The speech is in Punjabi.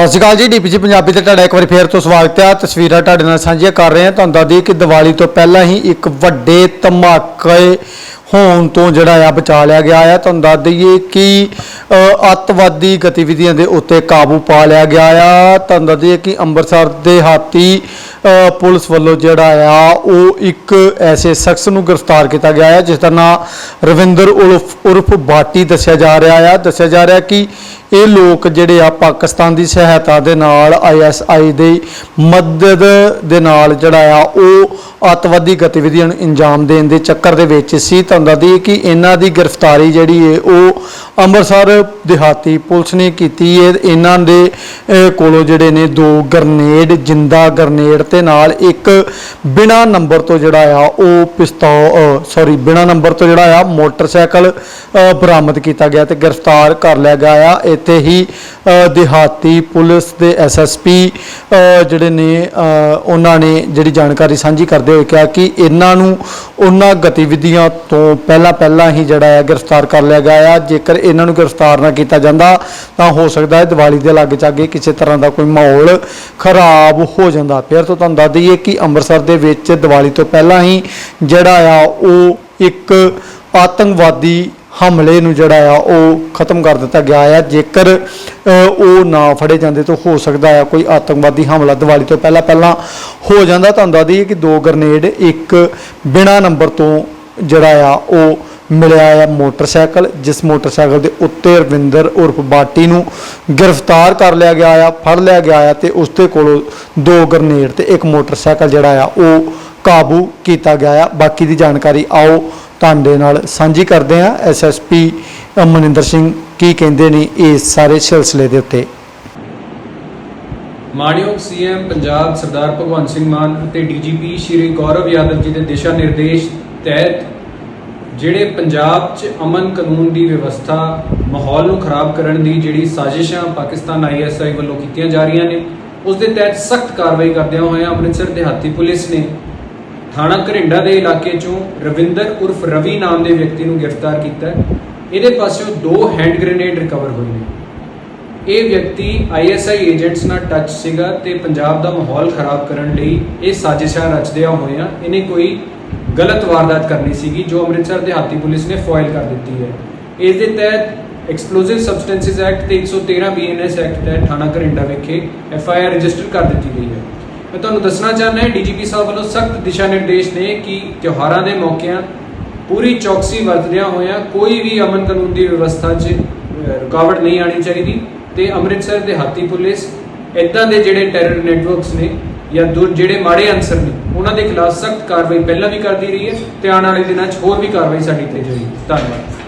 ਸਤਿ ਸ਼੍ਰੀ ਅਕਾਲ ਜੀ ਡੀਪੀਜੀ ਪੰਜਾਬੀ ਤੇ ਤੁਹਾਡਾ ਇੱਕ ਵਾਰੀ ਫੇਰ ਤੋਂ ਸਵਾਗਤ ਹੈ। ਤਸਵੀਰਾਂ ਤੁਹਾਡੇ ਨਾਲ ਸਾਂਝੀਆਂ ਕਰ ਰਹੇ ਹਾਂ। ਤੁਹਾਨੂੰ ਦੱਸਦੀ ਕਿ ਦੀਵਾਲੀ ਤੋਂ ਪਹਿਲਾਂ ਹੀ ਇੱਕ ਵੱਡੇ ਧਮਾਕੇ ਹੋਣ ਤੋਂ ਜਿਹੜਾ ਆ ਬਚਾ ਲਿਆ ਗਿਆ ਆ। ਤੁਹਾਨੂੰ ਦੱਸ ਦਈਏ ਕਿ ਅੱਤਵਾਦੀ ਗਤੀਵਿਧੀਆਂ ਦੇ ਉੱਤੇ ਕਾਬੂ ਪਾ ਲਿਆ ਗਿਆ ਆ। ਤੁਹਾਨੂੰ ਦੱਸ ਦਈਏ ਕਿ ਅੰਮ੍ਰਿਤਸਰ ਦੇ ਹਾਤੀ ਪੁਲਿਸ ਵੱਲੋਂ ਜਿਹੜਾ ਆ, ਉਹ ਇੱਕ ਐਸੇ ਸ਼ਖਸ ਨੂੰ ਗ੍ਰਿਫਤਾਰ ਕੀਤਾ ਗਿਆ ਹੈ, ਜਿਸ ਦਾ ਨਾਮ ਰਵਿੰਦਰ ਉਰਫ ਉਰਫ ਬਾਟੀ ਦੱਸਿਆ ਜਾ ਰਿਹਾ ਆ। ਦੱਸਿਆ ਜਾ ਰਿਹਾ ਕਿ ਇਹ ਲੋਕ ਜਿਹੜੇ ਆ, ਪਾਕਿਸਤਾਨ ਦੀ ਸਹਾਇਤਾ ਦੇ ਨਾਲ ਆਈਐਸਆਈ ਦੇ ਮਦਦ ਦੇ ਨਾਲ ਜਿਹੜਾ ਆ, ਉਹ ਅੱਤਵਾਦੀ ਗਤੀਵਿਧੀਆਂ ਨੂੰ ਅੰਜਾਮ ਦੇਣ ਦੇ ਚੱਕਰ ਦੇ ਵਿੱਚ ਸੀ। ਤੁਹਾਨੂੰ ਦੱਸਦੀ ਕਿ ਇਹਨਾਂ ਦੀ ਗ੍ਰਿਫਤਾਰੀ ਜਿਹੜੀ ਹੈ ਉਹ ਅੰਮ੍ਰਿਤਸਰ ਦਿਹਾਤੀ ਪੁਲਿਸ ਨੇ ਕੀਤੀ ਹੈ ਇਹਨਾਂ ਦੇ ਕੋਲੋਂ ਜਿਹੜੇ ਨੇ ਦੋ ਗਰਨੇਡ, ਜਿੰਦਾ ਗਰਨੇਡ ਤੇ ਨਾਲ ਇੱਕ ਬਿਨਾ ਨੰਬਰ ਤੋਂ ਜਿਹੜਾ ਆ, ਉਹ ਪਿਸਤੌਲ ਸੌਰੀ ਬਿਨਾ ਨੰਬਰ ਤੋਂ ਜਿਹੜਾ ਆ, ਮੋਟਰਸਾਈਕਲ ਬਰਾਮਦ ਕੀਤਾ ਗਿਆ ਤੇ ਗ੍ਰਿਫਤਾਰ ਕਰ ਲਿਆ ਗਿਆ ਆ। ਇੱਥੇ ਹੀ ਦਿਹਾਤੀ ਪੁਲਿਸ ਦੇ ਐਸਐਸਪੀ ਜਿਹੜੇ ਨੇ ਉਹਨਾਂ ਨੇ ਜਿਹੜੀ ਜਾਣਕਾਰੀ ਸਾਂਝੀ ਕਰਦੇ ਹੋਏ ਕਿਹਾ ਕਿ ਇਹਨਾਂ ਨੂੰ ਉਹਨਾਂ ਗਤੀਵਿਧੀਆਂ ਤੋਂ ਪਹਿਲਾਂ ਪਹਿਲਾਂ ਹੀ ਜਿਹੜਾ ਆ, ਗ੍ਰਿਫਤਾਰ ਕਰ ਲਿਆ ਗਿਆ ਆ। ਜੇਕਰ ਇਹਨਾਂ ਨੂੰ ਗ੍ਰਿਫਤਾਰ ਨਾ ਕੀਤਾ ਜਾਂਦਾ ਤਾਂ ਹੋ ਸਕਦਾ ਹੈ ਦੀਵਾਲੀ ਦੇ ਲਾਗੇ ਚਾਗੇ ਕਿਸੇ ਤਰ੍ਹਾਂ ਦਾ ਕੋਈ ਮਾਹੌਲ ਖਰਾਬ ਹੋ ਜਾਂਦਾ। ਫਿਰ ਤੋਂ ਤੁਹਾਨੂੰ ਦੱਸ ਦਈਏ ਕਿ ਅੰਮ੍ਰਿਤਸਰ ਦੇ ਵਿੱਚ ਦੀਵਾਲੀ ਤੋਂ ਪਹਿਲਾਂ ਹੀ ਜਿਹੜਾ ਆ ਉਹ ਇੱਕ ਆਤੰਕਵਾਦੀ ਹਮਲੇ ਨੂੰ ਜਿਹੜਾ ਆ ਉਹ ਖਤਮ ਕਰ ਦਿੱਤਾ ਗਿਆ ਆ। ਜੇਕਰ ਉਹ ਨਾ ਫੜੇ ਜਾਂਦੇ ਤਾਂ ਹੋ ਸਕਦਾ ਆ ਕੋਈ ਆਤੰਕਵਾਦੀ ਹਮਲਾ ਦੀਵਾਲੀ ਤੋਂ ਪਹਿਲਾਂ ਪਹਿਲਾਂ ਹੋ ਜਾਂਦਾ। ਤੁਹਾਨੂੰ ਦੱਸ ਦਈਏ ਕਿ ਦੋ ਗ੍ਰਨੇਡ ਇੱਕ ਬਿਨਾ ਨੰਬਰ ਤੋਂ ਜਿਹੜਾ ਆ ਉਹ ਮਿਲਿਆ ਆ ਮੋਟਰਸਾਈਕਲ, ਜਿਸ ਮੋਟਰਸਾਈਕਲ ਦੇ ਉੱਤੇ ਰਵਿੰਦਰ ਉਰਫ ਬਾਟੀ ਨੂੰ ਗ੍ਰਿਫਤਾਰ ਕਰ ਲਿਆ ਗਿਆ ਆ, ਫੜ ਲਿਆ ਗਿਆ ਆ ਤੇ ਉਸ ਦੇ ਕੋਲੋਂ ਦੋ ਗ੍ਰਨੇਡ ਤੇ ਇੱਕ ਮੋਟਰਸਾਈਕਲ ਜਿਹੜਾ ਆ, ਉਹ ਕਾਬੂ ਕੀਤਾ ਗਿਆ ਆ। ਬਾਕੀ ਦੀ ਜਾਣਕਾਰੀ ਆਓ ਤੁਹਾਡੇ ਨਾਲ ਸਾਂਝੀ ਕਰਦੇ ਆ ਐਸਐਸਪੀ ਮਨਿੰਦਰ ਸਿੰਘ ਕੀ ਕਹਿੰਦੇ ਨੇ ਇਸ ਸਾਰੇ ਸਿਲਸਿਲੇ ਦੇ ਉੱਤੇ? ਮਾਣਯੋਗ ਸੀਐਮ ਪੰਜਾਬ ਸਰਦਾਰ ਭਗਵੰਤ ਸਿੰਘ ਮਾਨ ਅਤੇ ਡੀਜੀਪੀ ਸ਼੍ਰੀ ਗੌਰਵ ਯਾਦਵ ਜੀ ਦੇ ਦਿਸ਼ਾ ਨਿਰਦੇਸ਼ ਤਹਿਤ ਜਿਹੜੇ ਪੰਜਾਬ 'ਚ ਅਮਨ ਕਾਨੂੰਨ ਦੀ ਵਿਵਸਥਾ ਮਾਹੌਲ ਨੂੰ ਖਰਾਬ ਕਰਨ ਦੀ ਜਿਹੜੀ ਸਾਜ਼ਿਸ਼ਾਂ ਪਾਕਿਸਤਾਨ ਆਈਐਸਆਈ ਵੱਲੋਂ ਕੀਤੀਆਂ ਜਾ ਰਹੀਆਂ ਨੇ, ਉਸ ਦੇ ਤਹਿਤ ਸਖਤ ਕਾਰਵਾਈ ਕਰਦਿਆਂ ਹੋਇਆਂ ਅੰਮ੍ਰਿਤਸਰ ਦਿਹਾਤੀ ਪੁਲਿਸ ਨੇ ਥਾਣਾ ਘਰਿੰਡਾ ਦੇ ਇਲਾਕੇ 'ਚੋਂ ਰਵਿੰਦਰ ਉਰਫ ਰਵੀ ਨਾਮ ਦੇ ਵਿਅਕਤੀ ਨੂੰ ਗ੍ਰਿਫਤਾਰ ਕੀਤਾ ਇਹਦੇ ਪਾਸਿਓਂ ਦੋ ਹੈਂਡ ਗ੍ਰੇਨੇਡ ਰਿਕਵਰ ਹੋਏ ਨੇ। ਇਹ ਵਿਅਕਤੀ ਆਈਐਸਆਈ ਏਜੰਟਸ ਨਾਲ ਟੱਚ ਸੀਗਾ ਤੇ ਪੰਜਾਬ ਦਾ ਮਾਹੌਲ ਖਰਾਬ ਕਰਨ ਲਈ ਇਹ ਸਾਜ਼ਿਸ਼ਾਂ ਰਚਦਿਆਂ ਹੋਇਆਂ ਇਹਨੇ ਕੋਈ ਗਲਤ ਵਾਰਦਾਤ ਕਰਨੀ ਸੀਗੀ, ਜੋ ਅੰਮ੍ਰਿਤਸਰ ਦਿਹਾਤੀ ਪੁਲਿਸ ਨੇ ਫੋਇਲ ਕਰ ਦਿੱਤੀ ਹੈ। ਇਸ ਦੇ ਤਹਿਤ ਐਕਸਪਲੋਸਿਵ ਸਬਸਟੈਂਸਸ ਐਕਟ ਤੇ 113 ਬੀਐਨਐਸ ਐਕਟ ਤਹਿਤ ਥਾਣਾ ਘਰਿੰਡਾ ਵਿਖੇ ਐਫਆਈਆਰ ਰਜਿਸਟਰ ਕਰ ਦਿੱਤੀ ਗਈ ਹੈ। ਮੈਂ ਤੁਹਾਨੂੰ ਦੱਸਣਾ ਚਾਹੁੰਦਾ ਹਾਂ ਡੀਜੀਪੀ ਸਾਹਿਬ ਵੱਲੋਂ ਸਖਤ ਦਿਸ਼ਾ ਨਿਰਦੇਸ਼ ਨੇ ਕਿ ਤਿਉਹਾਰਾਂ ਦੇ ਮੌਕਿਆਂ ਪੂਰੀ ਚੌਕਸੀ ਵਰਤਦਿਆਂ ਹੋਇਆਂ ਕੋਈ ਵੀ ਅਮਨ ਕਾਨੂੰਨ ਦੀ ਵਿਵਸਥਾ 'ਚ ਰੁਕਾਵਟ ਨਹੀਂ ਆਣੀ ਚਾਹੀਦੀ ਤੇ ਅੰਮ੍ਰਿਤਸਰ ਦੇ ਹਾਤੀ ਪੁਲਿਸ ਇਦਾਂ ਦੇ ਜਿਹੜੇ ਟੈਰਰ ਨੈਟਵਰਕਸ ਨੇ ਜਾਂ ਦੂਰ ਜਿਹੜੇ ਮਾੜੇ ਅਨਸਰ ਨੇ ਉਹਨਾਂ ਦੇ ਖਿਲਾਫ ਸਖਤ ਕਾਰਵਾਈ ਪਹਿਲਾਂ ਵੀ ਕਰਦੀ ਰਹੀ ਹੈ ਤੇ ਆਉਣ ਵਾਲੇ ਦਿਨਾਂ 'ਚ ਹੋਰ ਵੀ ਕਾਰਵਾਈ ਸਾਡੀ ਤੇ ਜਾਏਗੀ। ਧੰਨਵਾਦ।